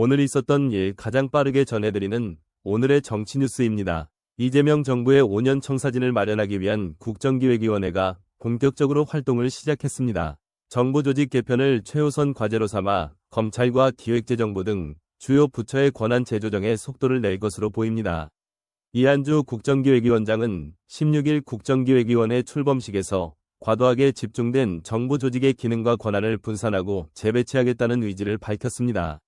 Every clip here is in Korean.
오늘 있었던 일 가장 빠르게 전해드리는 오늘의 정치 뉴스입니다. 이재명 정부의 5년 청사진을 마련하기 위한 국정기획위원회가 본격적으로 활동을 시작했습니다. 정부 조직 개편을 최우선 과제로 삼아 검찰과 기획재정부 등 주요 부처의 권한 재조정에 속도를 낼 것으로 보입니다. 이한주 국정기획위원장은 16일 국정기획위원회 출범식에서 과도하게 집중된 정부 조직의 기능과 권한을 분산하고 재배치하겠다는 의지를 밝혔습니다.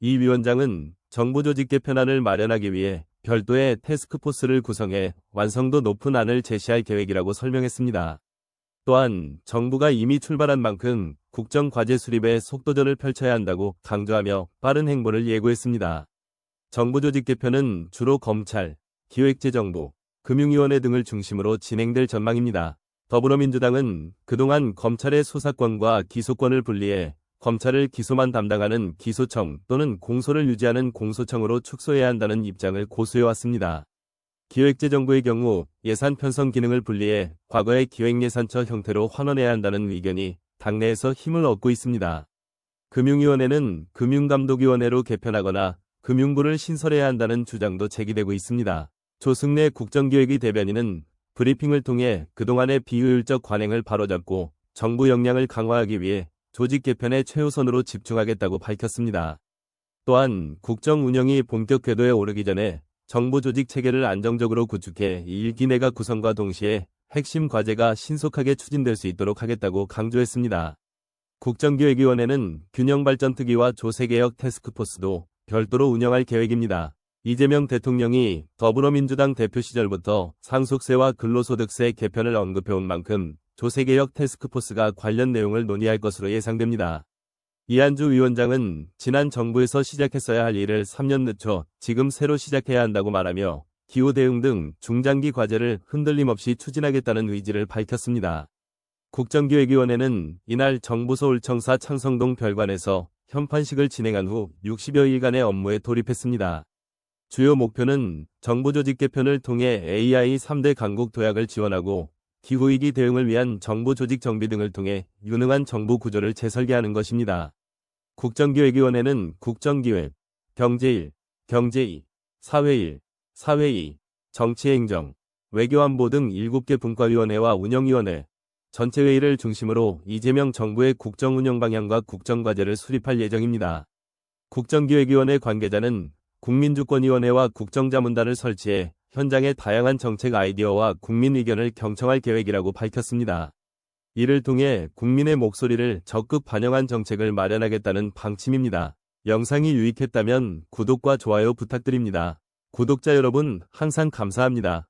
이 위원장은 정부 조직 개편안을 마련하기 위해 별도의 태스크포스를 구성해 완성도 높은 안을 제시할 계획이라고 설명했습니다. 또한 정부가 이미 출발한 만큼 국정과제 수립에 속도전을 펼쳐야 한다고 강조하며 빠른 행보를 예고했습니다. 정부 조직 개편은 주로 검찰, 기획재정부, 금융위원회 등을 중심으로 진행될 전망입니다. 더불어민주당은 그동안 검찰의 수사권과 기소권을 분리해 검찰을 기소만 담당하는 기소청 또는 공소를 유지하는 공소청으로 축소해야 한다는 입장을 고수해왔습니다. 기획재정부의 경우 예산 편성 기능을 분리해 과거의 기획예산처 형태로 환원해야 한다는 의견이 당내에서 힘을 얻고 있습니다. 금융위원회는 금융감독위원회로 개편하거나 금융부를 신설해야 한다는 주장도 제기되고 있습니다. 조승래 국정기획위 대변인은 브리핑을 통해 그동안의 비효율적 관행을 바로잡고 정부 역량을 강화하기 위해 조직 개편에 최우선으로 집중하겠다고 밝혔습니다. 또한 국정 운영이 본격 궤도에 오르기 전에 정부 조직 체계를 안정적으로 구축해 1기 내가 구성과 동시에 핵심 과제가 신속하게 추진될 수 있도록 하겠다고 강조했습니다. 국정기획위원회는 균형발전특위와 조세개혁 태스크포스도 별도로 운영할 계획입니다. 이재명 대통령이 더불어민주당 대표 시절부터 상속세와 근로소득세 개편을 언급해온 만큼 조세개혁 태스크포스가 관련 내용을 논의할 것으로 예상됩니다. 이한주 위원장은 지난 정부에서 시작했어야 할 일을 3년 늦춰 지금 새로 시작해야 한다고 말하며 기후 대응 등 중장기 과제를 흔들림 없이 추진하겠다는 의지를 밝혔습니다. 국정기획위원회는 이날 정부 서울청사 창성동 별관에서 현판식을 진행한 후 60여일간의 업무에 돌입했습니다. 주요 목표는 정부 조직 개편을 통해 AI 3대 강국 도약을 지원하고 기후위기 대응을 위한 정부 조직 정비 등을 통해 유능한 정부 구조를 재설계하는 것입니다. 국정기획위원회는 국정기획, 경제일, 경제위, 사회일, 사회위, 정치행정, 외교안보 등 7개 분과위원회와 운영위원회, 전체회의를 중심으로 이재명 정부의 국정운영 방향과 국정과제를 수립할 예정입니다. 국정기획위원회 관계자는 국민주권위원회와 국정자문단을 설치해 현장의 다양한 정책 아이디어와 국민 의견을 경청할 계획이라고 밝혔습니다. 이를 통해 국민의 목소리를 적극 반영한 정책을 마련하겠다는 방침입니다. 영상이 유익했다면 구독과 좋아요 부탁드립니다. 구독자 여러분 항상 감사합니다.